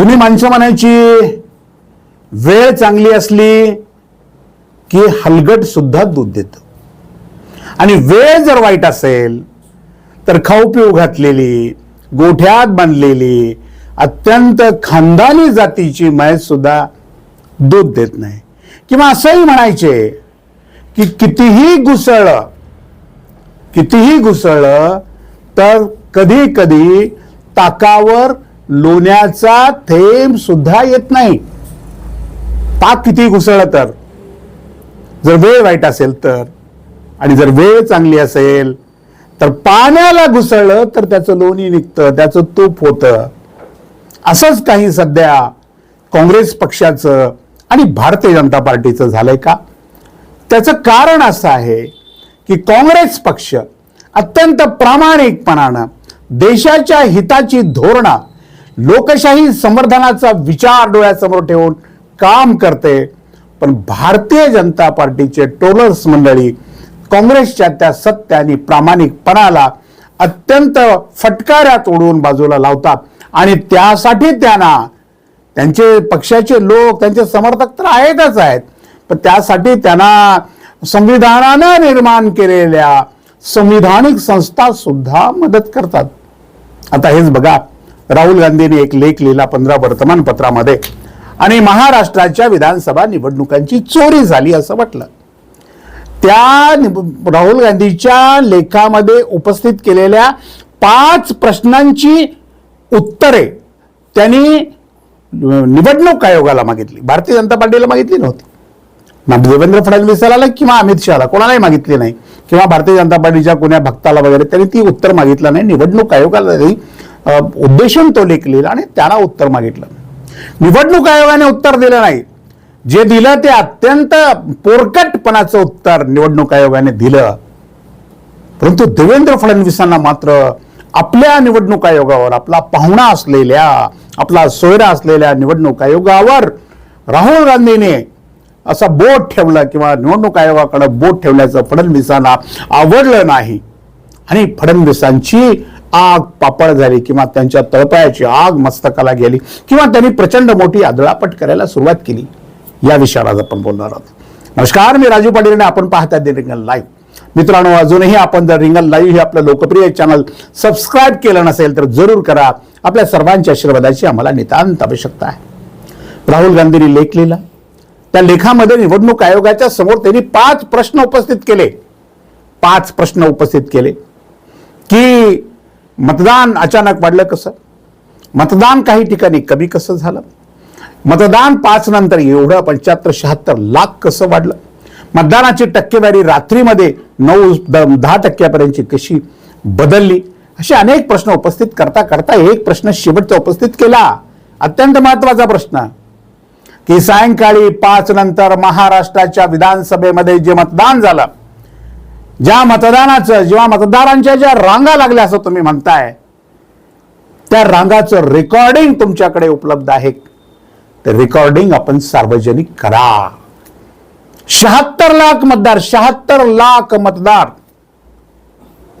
जुनी माणसं म्हणायची वेळ चांगली असली की हलगट सुद्धा दूध देत. आणि वेळ जर वाईट असेल तर खाऊ पिऊ घातलेली गोठ्यात बांधलेली अत्यंत खानदानी जातीची म्हैस सुद्धा दूध देत नाही. किंवा असंही म्हणायचे की कितीही घुसळलं कितीही घुसळलं तर कधी कधी ताकावर लोण्याचा थेंब सुद्धा येत नाही. ताक किती घुसळलं तर जर वेळ वाईट असेल तर आणि जर वेळ चांगली असेल तर पाण्याला घुसळलं तर त्याचं लोणी निघतं त्याचं तूप होतं. असंच काही सध्या काँग्रेस पक्षाचं आणि भारतीय जनता पार्टीचं झालंय का? त्याचं कारण असं आहे की काँग्रेस पक्ष अत्यंत प्रामाणिकपणानं देशाच्या हिताची धोरणं लोकशाही संवर्धनाचा विचार डोळ्यासमोर ठेवून काम करते. पण भारतीय जनता पार्टीचे टोलर्स मंडळी काँग्रेसच्या त्या सत्य आणि प्रामाणिकपणाला अत्यंत फटकाऱ्यात ओढून बाजूला लावतात. आणि त्यासाठी त्यांना त्यांचे पक्षाचे लोक त्यांचे समर्थक तर आहेतच आहेत. पण त्यासाठी त्यांना संविधानानं निर्माण केलेल्या संविधानिक संस्था सुद्धा मदत करतात. आता हेच बघा राहुल गांधींनी एक लेख लिहिला पंधरा वर्तमानपत्रामध्ये. आणि महाराष्ट्राच्या विधानसभा निवडणुकांची चोरी झाली असं म्हटलं. त्या राहुल गांधीच्या लेखामध्ये उपस्थित केलेल्या पाच प्रश्नांची उत्तरे त्यांनी निवडणूक आयोगाला मागितली. भारतीय जनता पार्टीला मागितली नव्हती. ना देवेंद्र फडणवीसाला किंवा अमित शहाला कोणालाही मागितली नाही. किंवा भारतीय जनता पार्टीच्या कोण्या भक्ताला वगैरे त्यांनी ती उत्तर मागितलं नाही. निवडणूक आयोगाला त्यांनी, उद्देशून तो लेख लिहिला आणि त्याला उत्तर मागितलं. निवडणूक आयोगाने उत्तर दिलं नाही. जे दिलं ते अत्यंत पोरकटपणाचं उत्तर निवडणूक आयोगाने दिलं. परंतु देवेंद्र फडणवीसांना मात्र आपल्या निवडणूक आयोगावर आपला पाहुणा असलेल्या आपला सोयरा असलेल्या निवडणूक आयोगावर राहुल गांधीने असा बोट ठेवलं किंवा निवडणूक आयोगाकडे बोट ठेवल्याचं फडणवीसांना आवडलं नाही. आणि फडणवीसांची आग पापड झाली किंवा त्यांच्या तळपायाची आग मस्तकाला गेली किंवा त्यांनी प्रचंड मोठी आदळापट करायला सुरुवात केली या विषयावर आज आपण बोलणार आहोत. नमस्कार मी राजू पाटील आणि आपण पाहता रिंगल लाईव्ह. मित्रांनो अजूनही आपण जर रिंगल लाईव्ह हे आपलं लोकप्रिय चॅनल सबस्क्राईब केलं नसेल तर जरूर करा. आपल्या सर्वांच्या आशीर्वादाची आम्हाला नितांत आवश्यकता आहे. राहुल गांधींनी लेख लिहिला. त्या लेखामध्ये निवडणूक आयोगाच्या समोर त्यांनी पाच प्रश्न उपस्थित केले. पाच प्रश्न उपस्थित केले. की मतदान अचानक वाढलं कसं? मतदान काही ठिकाणी कमी कसं झालं? मतदान पाच नंतर एवढं पंच्याहत्तर शहात्तर लाख कसं वाढलं? मतदानाची टक्केवारी रात्रीमध्ये नऊ द- दहा टक्क्यापर्यंतची कशी बदलली? असे अनेक प्रश्न उपस्थित करता करता एक प्रश्न शेवटचा उपस्थित केला. अत्यंत महत्त्वाचा प्रश्न. की सायंकाळी पाच नंतर महाराष्ट्राच्या विधानसभेमध्ये जे मतदान झालं ज्या मतदानाचं जेव्हा मतदारांच्या ज्या रांगा लागल्या असं तुम्ही म्हणताय त्या रांगाचं रेकॉर्डिंग तुमच्याकडे उपलब्ध आहे. ते रेकॉर्डिंग आपण सार्वजनिक करा. शहात्तर लाख मतदार शहात्तर लाख मतदार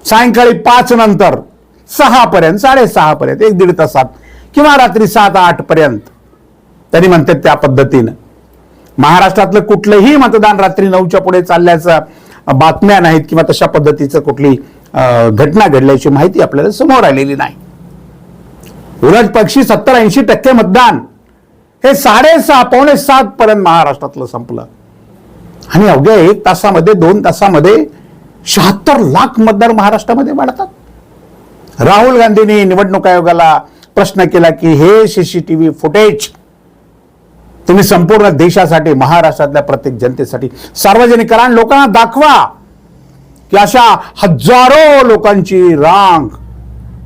सायंकाळी पाच नंतर सहा पर्यंत साडेसहा पर्यंत एक दीड तासात किंवा रात्री सात आठ पर्यंत. त्यांनी म्हणतात त्या पद्धतीनं. महाराष्ट्रातलं कुठलंही मतदान रात्री नऊच्या पुढे चालल्याचं बातम्या नाहीत किंवा तशा पद्धतीचं कुठली घटना घडल्याची माहिती आपल्याला समोर आलेली नाही. उलट पक्षी सत्तर ऐंशी टक्के मतदान. हे साडेसहा पावणे सात पर्यंत महाराष्ट्रातलं संपलं. आणि अवघ्या एक तासामध्ये दोन तासामध्ये शहात्तर लाख मतदार महाराष्ट्रामध्ये वाढतात. राहुल गांधींनी निवडणूक आयोगाला प्रश्न केला की हे सीसीटीव्ही फुटेज तुम्ही संपूर्ण देशासाठी महाराष्ट्रातल्या प्रत्येक जनतेसाठी सार्वजनिक करा आणि लोकांना दाखवा की अशा हजारो लोकांची रांग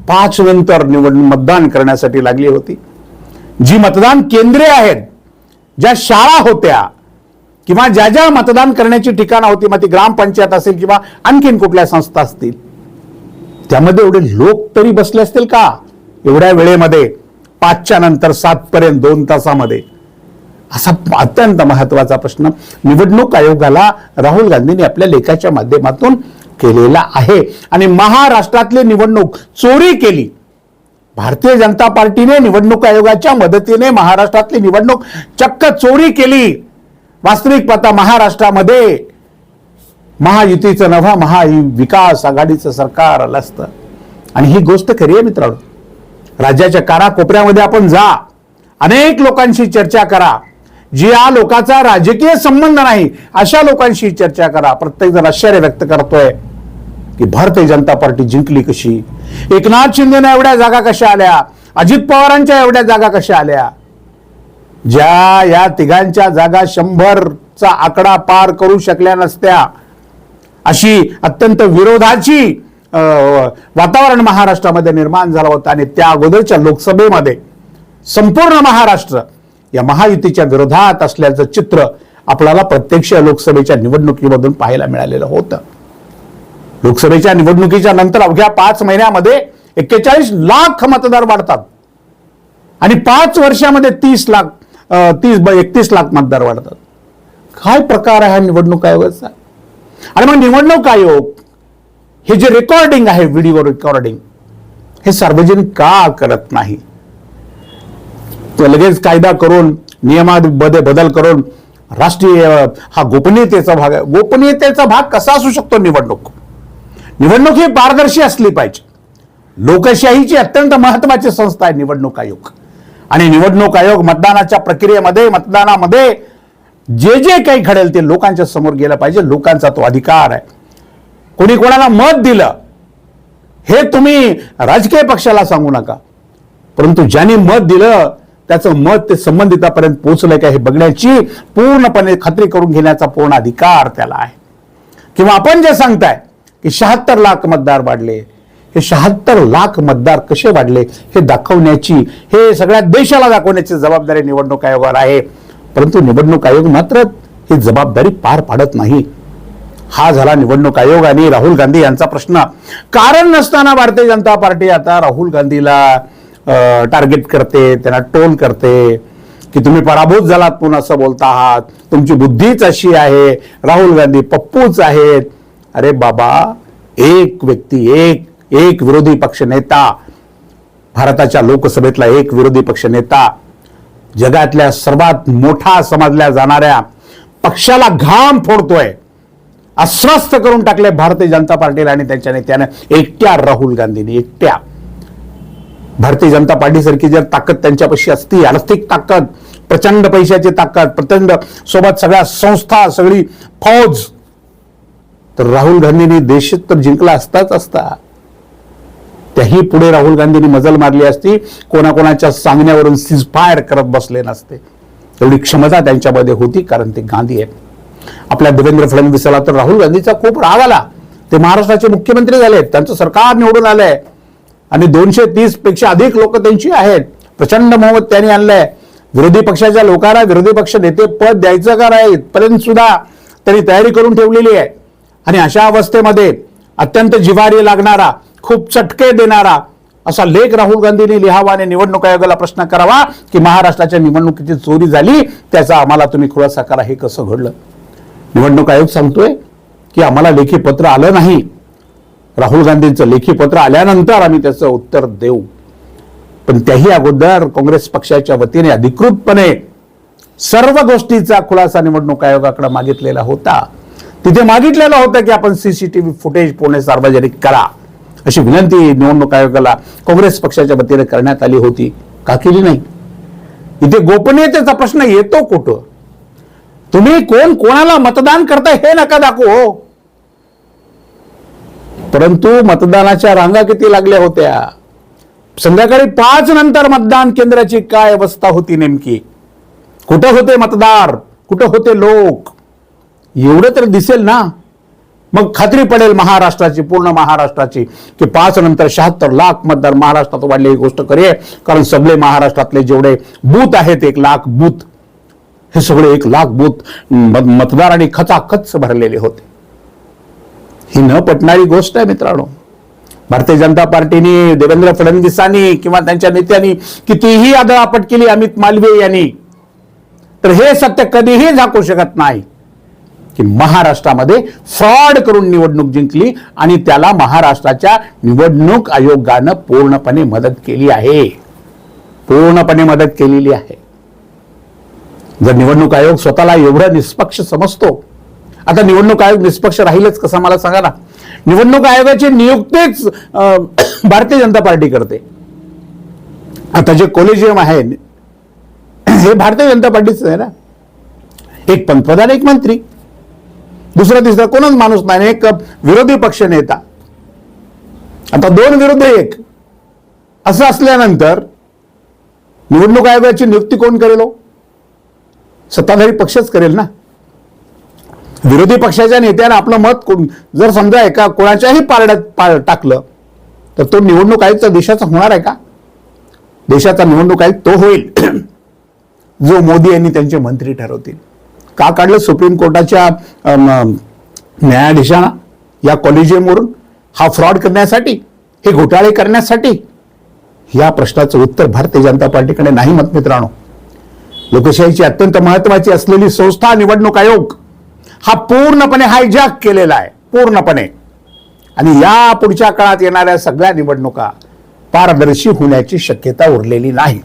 पाच नंतर निवड मतदान करण्यासाठी लागली होती. जी मतदान केंद्रे आहेत ज्या शाळा होत्या किंवा ज्या ज्या मतदान करण्याची ठिकाणं होती मग ती ग्रामपंचायत असेल किंवा आणखीन कुठल्या संस्था असतील त्यामध्ये एवढे लोक तरी बसले असतील का? एवढ्या वेळेमध्ये पाचच्या नंतर सातपर्यंत दोन तासामध्ये. असा अत्यंत महत्त्वाचा प्रश्न निवडणूक आयोगाला राहुल गांधींनी आपल्या लेखाच्या माध्यमातून केलेला आहे. आणि महाराष्ट्रातली निवडणूक चोरी केली. भारतीय जनता पार्टीने निवडणूक आयोगाच्या मदतीने महाराष्ट्रातली निवडणूक चक्क चोरी केली. वास्तविक पाता महाराष्ट्रामध्ये महायुतीचं नव्हा महाविकास आघाडीचं सरकार आलं असतं. आणि ही गोष्ट खरी आहे मित्रांनो. राज्याच्या कानाकोपऱ्यामध्ये आपण जा. अनेक लोकांशी चर्चा करा. जी या लोकांचा राजकीय संबंध नाही अशा लोकांशी चर्चा करा. प्रत्येक जण आश्चर्य व्यक्त करतोय की भारतीय जनता पार्टी जिंकली कशी? एकनाथ शिंदेना एवढ्या जागा कशा आल्या? अजित पवारांच्या एवढ्या जागा कशा आल्या? ज्या या तिघांच्या जागा शंभरचा आकडा पार करू शकल्या नसत्या. अशी अत्यंत विरोधाची वातावरण महाराष्ट्रामध्ये निर्माण झालं होतं आणि त्या अगोदरच्या लोकसभेमध्ये संपूर्ण महाराष्ट्र या महायुतीच्या विरोधात असल्याचं चित्र आपल्याला प्रत्यक्ष लोकसभेच्या निवडणुकीमधून पाहायला मिळालेलं होतं. लोकसभेच्या निवडणुकीच्या नंतर अवघ्या पाच महिन्यामध्ये एक्केचाळीस लाख मतदार वाढतात. आणि पाच वर्षामध्ये तीस लाख तीस ब- एकतीस लाख मतदार वाढतात. काय प्रकार आहे हा निवडणूक आयोगाचा? आणि मग निवडणूक आयोग हे जे रेकॉर्डिंग आहे व्हिडिओ रेकॉर्डिंग हे सार्वजनिक का करत नाही? लगेच कायदा करून नियमामध्ये बदल करून राष्ट्रीय हा गोपनीयतेचा भाग आहे. गोपनीयतेचा भाग कसा असू शकतो निवडणूक? निवडणूक ही पारदर्शी असली पाहिजे. लोकशाहीची अत्यंत महत्वाची संस्था आहे निवडणूक आयोग. आणि निवडणूक आयोग मतदानाच्या प्रक्रियेमध्ये मतदानामध्ये जे जे काही घडेल ते लोकांच्या समोर गेलं पाहिजे. लोकांचा तो अधिकार आहे. कोणी कोणाला मत दिलं हे तुम्ही राजकीय पक्षाला सांगू नका. परंतु ज्यांनी मत दिलं त्याचं मत ते संबंधितापर्यंत पोहोचलंय का हे बघण्याची पूर्णपणे खात्री करून घेण्याचा पूर्ण अधिकार त्याला आहे. किंवा आपण जे सांगताय की शहात्तर लाख मतदार वाढले हे शहात्तर लाख मतदार कसे वाढले हे दाखवण्याची हे सगळ्या देशाला दाखवण्याची जबाबदारी निवडणूक आयोगावर आहे. परंतु निवडणूक आयोग मात्र ही जबाबदारी पार पाडत नाही. हा झाला निवडणूक आयोग आणि राहुल गांधी यांचा प्रश्न. कारण नसताना भारतीय जनता पार्टी आता राहुल गांधीला टार्गेट करते त्यांना टोल करते की तुम्ही पराभूत झालात म्हणून असं बोलता आहात तुमची बुद्धीच अशी आहे राहुल गांधी पप्पूच आहेत. अरे बाबा एक व्यक्ती एक एक विरोधी पक्ष नेता भारताच्या लोकसभेतला एक विरोधी पक्ष नेता जगातल्या सर्वात मोठा समजल्या जाणाऱ्या पक्षाला घाम फोडतोय अस्वस्थ करून टाकले भारतीय जनता पार्टीला आणि त्यांच्या नेत्यानं एकट्या राहुल गांधींनी एकट्या. भारतीय जनता पार्टीसारखी जर ताकद त्यांच्यापाशी असती आर्थिक ताकद प्रचंड पैशाची ताकद प्रचंड सोबत सगळ्या संस्था सगळी फौज तर राहुल गांधींनी देश तर जिंकला असताच असता. त्याही पुढे राहुल गांधींनी मजल मारली असती कोणाकोणाच्या सांगण्यावरून सिजफायर करत बसले नसते. एवढी क्षमता त्यांच्यामध्ये होती कारण ते गांधी आहेत. आपल्या देवेंद्र फडणवीसाला तर राहुल गांधीचा खूप राग आला. ते महाराष्ट्राचे मुख्यमंत्री झाले त्यांचं सरकार निवडून आलंय. आणि दोनशे तीसपेक्षा अधिक लोक त्यांची आहेत. प्रचंड मोहमत त्यांनी आणलंय. विरोधी पक्षाच्या लोकांना विरोधी पक्ष नेते पद द्यायचं का नाही इथपर्यंत सुद्धा त्यांनी तयारी करून ठेवलेली आहे. आणि अशा अवस्थेमध्ये अत्यंत जिवारी लागणारा खूप चटके देणारा असा लेख राहुल गांधींनी लिहावा आणि निवडणूक आयोगाला प्रश्न करावा की महाराष्ट्राच्या निवडणुकीची चोरी झाली त्याचा आम्हाला तुम्ही खुलासा करा. हे कसं घडलं? निवडणूक आयोग सांगतोय की आम्हाला लेखी पत्र आलं नाही. राहुल गांधींचं लेखी पत्र आल्यानंतर आम्ही त्याचं उत्तर देऊ. पण त्याही अगोदर काँग्रेस पक्षाच्या वतीने अधिकृतपणे सर्व गोष्टीचा खुलासा निवडणूक आयोगाकडे मागितलेला होता. तिथे मागितलेला होता की आपण सीसीटीव्ही फुटेज पुणे सार्वजनिक करा. अशी विनंती निवडणूक आयोगाला काँग्रेस पक्षाच्या वतीने करण्यात आली होती. का केली नाही? इथे गोपनीयतेचा प्रश्न येतो कुठं? तुम्ही कोण कोणाला मतदान करताय हे नका दाखवू हो. परंतु मतदानाच्या रांगा किती लागल्या होत्या? संध्याकाळी पाच नंतर मतदान केंद्राची काय अवस्था होती नेमकी? कुठं होते मतदार? कुठं होते लोक? एवढं तर दिसेल ना? मग खात्री पडेल महाराष्ट्राची पूर्ण महाराष्ट्राची की पाच नंतर शहात्तर लाख मतदार महाराष्ट्रात वाढले ही गोष्ट करीये कारण सगळे महाराष्ट्रातले जेवढे बूथ आहेत एक लाख बूथ हे सगळे एक लाख बूथ मतदार मतदारांनी खचाखच भरलेले होते. ही न पटणारी गोष्ट आहे मित्रांनो. भारतीय जनता पार्टीने देवेंद्र फडणवीसांनी किंवा त्यांच्या नेत्यांनी कितीही आदळापट केली अमित मालवीय यांनी तर हे सत्य कधीही झाकू शकत नाही की महाराष्ट्रामध्ये फ्रॉड करून निवडणूक जिंकली आणि त्याला महाराष्ट्राच्या निवडणूक आयोगानं पूर्णपणे मदत केली आहे. पूर्णपणे मदत केलेली आहे. जर निवडणूक आयोग स्वतःला एवढं निष्पक्ष समजतो आता निवडणूक आयोग निष्पक्ष राहीलच कसं मला सांगा ना. निवडणूक आयोगाची नियुक्तीच अं, भारतीय जनता पार्टी करते. आता जे कोलेजियम आहे हे भारतीय जनता पार्टीच आहे ना. एक पंतप्रधान एक मंत्री. दुसरा तिसरा कोणच माणूस नाही एक विरोधी पक्ष नेता. आता दोन विरुद्ध एक. असं असल्यानंतर निवडणूक आयोगाची नियुक्ती कोण करेल हो? सत्ताधारी पक्षच करेल ना. विरोधी पक्षाच्या नेत्यानं आपलं मत कोण- जर समजा एका कोणाच्याही पारड्यात पार टाकलं तर तो निवडणूक आयुक्त देशाचा होणार आहे का? देशाचा निवडणूक आयुक्त तो होईल. जो मोदी यांनी त्यांचे मंत्री ठरवतील. का काढलं सुप्रीम कोर्टाच्या न्यायाधीशांना? या कॉलेजियमवरून? हा फ्रॉड करण्यासाठी? हे घोटाळे करण्यासाठी? या प्रश्नाचं उत्तर भारतीय जनता पार्टीकडे नाही मत मित्रांनो लोकशाहीची अत्यंत महत्वाची असलेली संस्था निवडणूक आयोग हा पूर्णपणे हायजॅक केलेला आहे. पूर्णपणे. आणि या पुढच्या काळात येणाऱ्या सगळ्या निवडणुका पारदर्शी होण्याची शक्यता उरलेली नाही.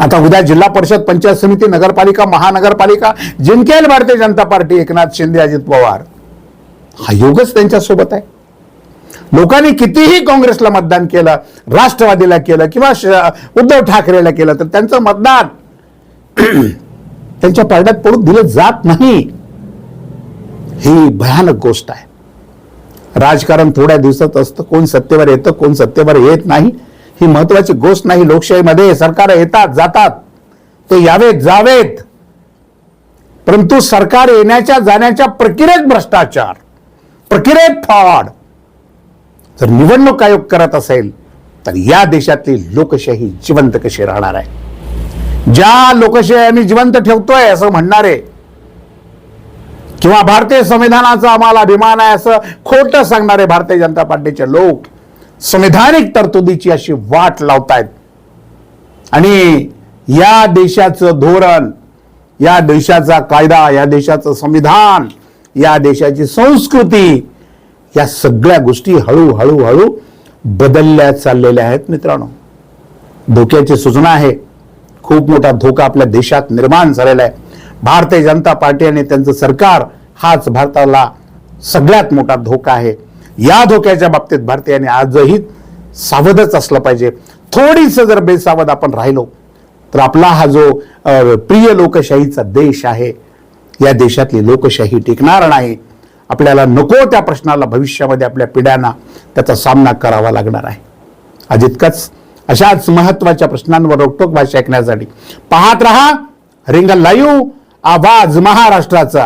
आता उद्या जिल्हा परिषद पंचायत समिती नगरपालिका महानगरपालिका जिंकेल भारतीय जनता पार्टी एकनाथ शिंदे अजित पवार. हा योगच त्यांच्यासोबत आहे. लोकांनी कितीही काँग्रेसला मतदान केलं राष्ट्रवादीला केलं किंवा श- उद्धव ठाकरेला केलं तर त्यांचं मतदान त्यांच्या पारड्यात पडून दिलं जात नाही. ही भयानक गोष्ट आहे. राजकारण थोड्या दिवसात असतं कोण सत्तेवर येतं कोण सत्तेवर येत नाही. ही महत्वाची गोष्ट नाही लोकशाहीमध्ये सरकार येतात जातात. ते यावेत जावेत. परंतु सरकार येण्याच्या जाण्याच्या प्रक्रियेत भ्रष्टाचार प्रक्रियेत फ्रॉड. जर निवडणूक आयोग करत असेल तर या देशातली लोकशाही जिवंत कशी राहणार आहे? ज्या लोकशाही आम्ही जिवंत ठेवतोय असं म्हणणारे किंवा भारतीय संविधानाचा आम्हाला अभिमान आहे असं खोटं सांगणारे भारतीय जनता पार्टीचे लोक संविधानिक तरतुदीची अशी वाट लावतायत. आणि या देशाचं धोरण या देशाचा कायदा या देशाचं संविधान या देशाची संस्कृती या सगळ्या गोष्टी हळूहळू हळू बदलल्या चाललेल्या आहेत मित्रांनो. धोक्याची सूचना आहे. खूप मोठा धोका आपल्या देशात निर्माण झालेला आहे. भारतीय जनता पार्टी आणि त्यांचं सरकार हाच भारताला सगळ्यात मोठा धोका आहे. या धोक्याच्या बाबतीत भारतीयांनी आजही सावधच असलं पाहिजे. थोडीस जर बेसावध आपण राहिलो तर आपला हा जो प्रिय लोकशाहीचा देश आहे या देशातली लोकशाही टिकणार नाही. आपल्याला नको त्या प्रश्नाला भविष्यामध्ये आपल्या पिढ्यांना त्याचा सामना करावा लागणार आहे. आज इतकंच. अशाच महत्त्वाच्या प्रश्नांवर रोकटोक भाषा ऐकण्यासाठी. पाहत रहा रिंगल लाईव्ह आवाज महाराष्ट्राचा.